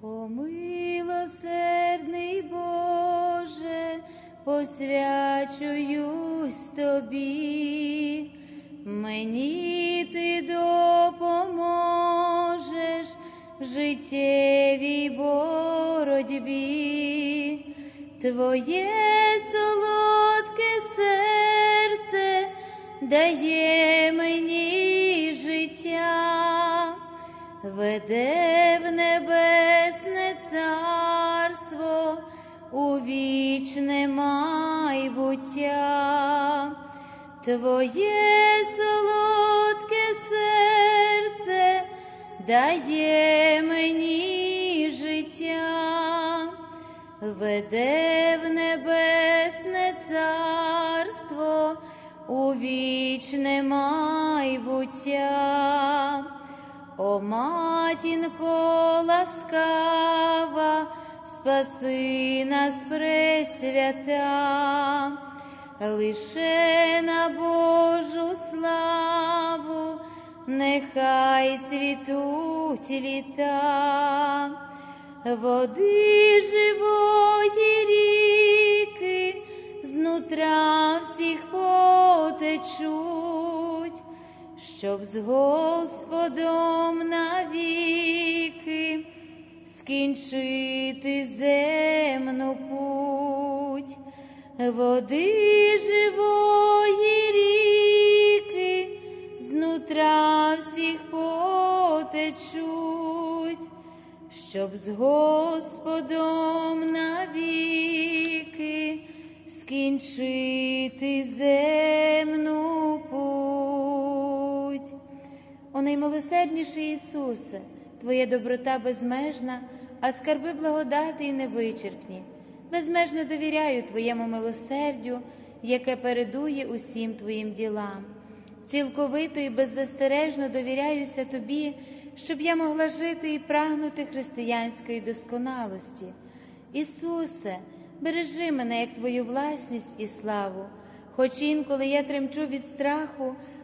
О милосердний Боже, посвячуюсь тобі, мені ти допоможеш в життєвій боротьбі, твоє солодке серце дає мені веде в небесне царство у вічне майбуття. Твоє солодке серце дає мені життя, веде в небесне царство у вічне майбуття. О матінко ласкава, спаси нас пресвята, лише на Божу славу, нехай цвітуть літа, води живої ріки, знутра всіх потечуть щоб з Господом навіки скінчити земну путь, води живої ріки, знутра всіх потечуть, щоб з Господом навіки скінчити земну путь. О наймилосердніший Ісусе, Твоя доброта безмежна, а скарби благодати й невичерпні. Безмежно довіряю Твоєму милосердю, яке передує усім Твоїм ділам. Цілковито і беззастережно довіряюся Тобі, щоб я могла жити і прагнути християнської досконалості. Ісусе, бережи мене як Твою власність і славу, хоч інколи я тремчу від страху,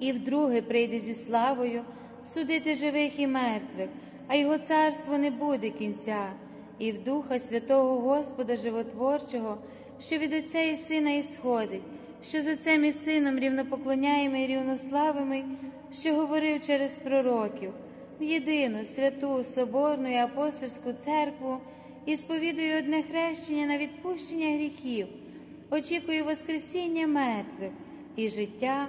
і вдруге прийде зі славою судити живих і мертвих, а його царство не буде кінця, і в Духа Святого Господа Животворчого, що від Отця і Сина ісходить, що з Отцем і Сином рівнопоклоняємо і рівнославими, що говорив через пророків, в єдину святу Соборну і апостольську церкву і сповідую одне хрещення на відпущення гріхів очікую Воскресіння мертвих і життя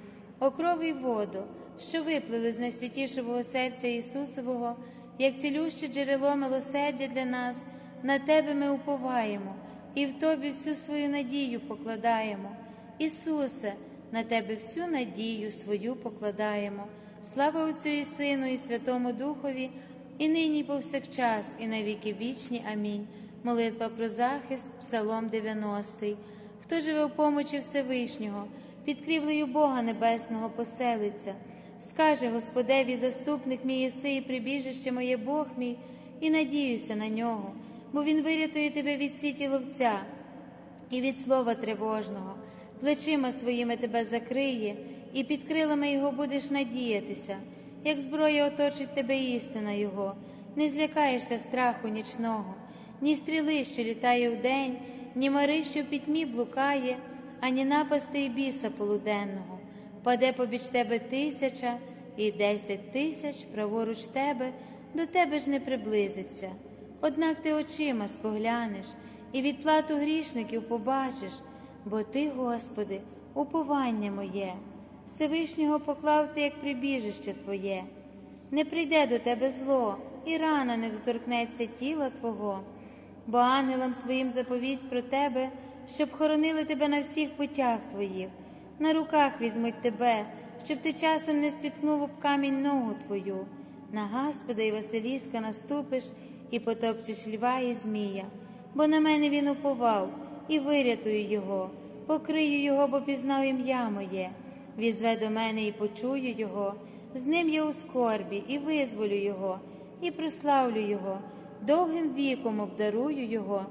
О крові й воду, що виплили з найсвятішого серця Ісусового, як цілюще джерело милосердя для нас, на Тебе ми уповаємо і в Тобі всю свою надію покладаємо. Ісусе, на Тебе всю надію свою покладаємо. Слава Отцю і Сину, і Святому Духові, і нині, і повсякчас, і на віки вічні. Амінь. Молитва про захист, Псалом 90. Хто живе в помочі Всевишнього, під крівлею Бога Небесного поселиться, скаже Господеві, заступник мій єси і прибіжище моє Бог мій, і надіюся на нього, бо Він вирятує тебе від сіті ловця і від слова тривожного, плечима своїми тебе закриє, і під крилами Його будеш надіятися, як зброя оточить тебе істина Його, не злякаєшся страху нічного, ні стріли, що літає вдень, ні мари, що в пітьмі блукає, ані напасти й біса полуденного. Паде побіч тебе тисяча і десять тисяч праворуч тебе, до тебе ж не приблизиться. Однак ти очима споглянеш і відплату грішників побачиш, бо ти, Господи, уповання моє, Всевишнього поклав ти як прибіжище Твоє, не прийде до тебе зло, і рана не доторкнеться тіла Твого, бо ангелам своїм заповість про тебе, щоб хоронили тебе на всіх путях твоїх, на руках візьмуть тебе, щоб ти часом не спіткнув об камінь ногу твою, на Господа і Василіска наступиш і потопчеш льва і змія, бо на мене він уповав, і вирятую його, покрию його, бо пізнав ім'я моє, візве до мене і почую його, з ним я у скорбі, і визволю його, і прославлю його, довгим віком обдарую його,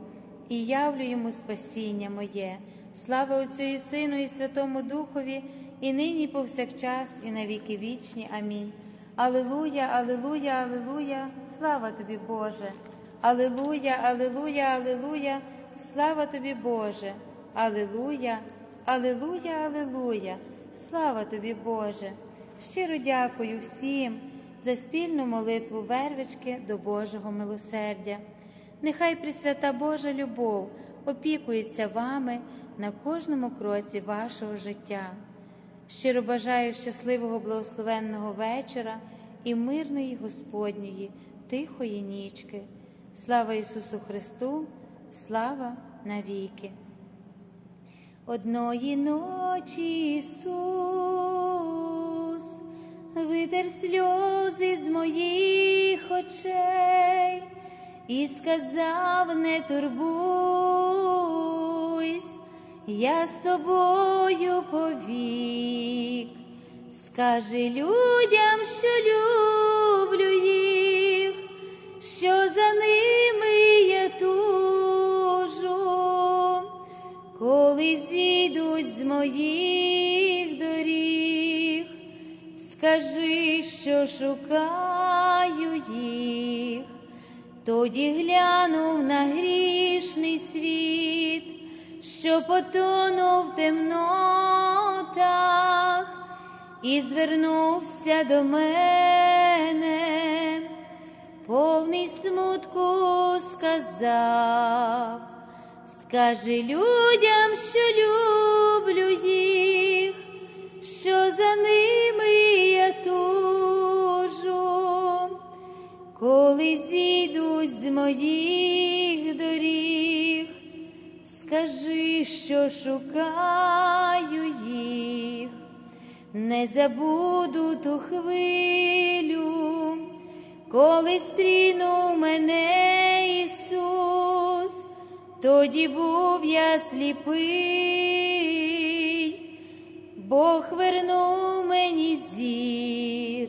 і явлю йому спасіння моє. Слава Отцю і Сину, і Святому Духові, і нині, і повсякчас, і на віки вічні. Амінь. Алилуя, Алилуя, Алилуя, слава тобі, Боже. Алилуя, Алилуя, Алилуя, слава тобі, Боже. Алилуя, Алилуя, Алилуя, слава тобі, Боже. Щиро дякую всім за спільну молитву вервички до Божого милосердя. Нехай Пресвята Божа любов опікується вами на кожному кроці вашого життя. Щиро бажаю щасливого благословенного вечора і мирної Господньої, тихої нічки. Слава Ісусу Христу, слава навіки. Одної ночі Ісус витер сльози з моїх очей і сказав: не турбуйсь, я з тобою повік, скажи людям, що люблю їх, що за ними я тужу, коли зійдуть з моїх доріг, скажи, що шукаю. Тоді глянув на грішний світ, що потонув в темнотах, і звернувся до мене, повний смутку сказав, скажи людям, що люблю їх, що за ними коли зійдуть з моїх доріг, скажи, що шукаю їх, не забуду ту хвилю, коли стрінув мене Ісус, тоді був я сліпий, Бог вернув мені зір.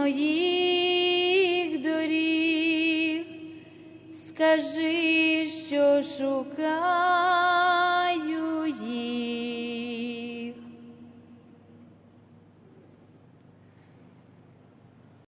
моїх доріг, скажи, що шукаю.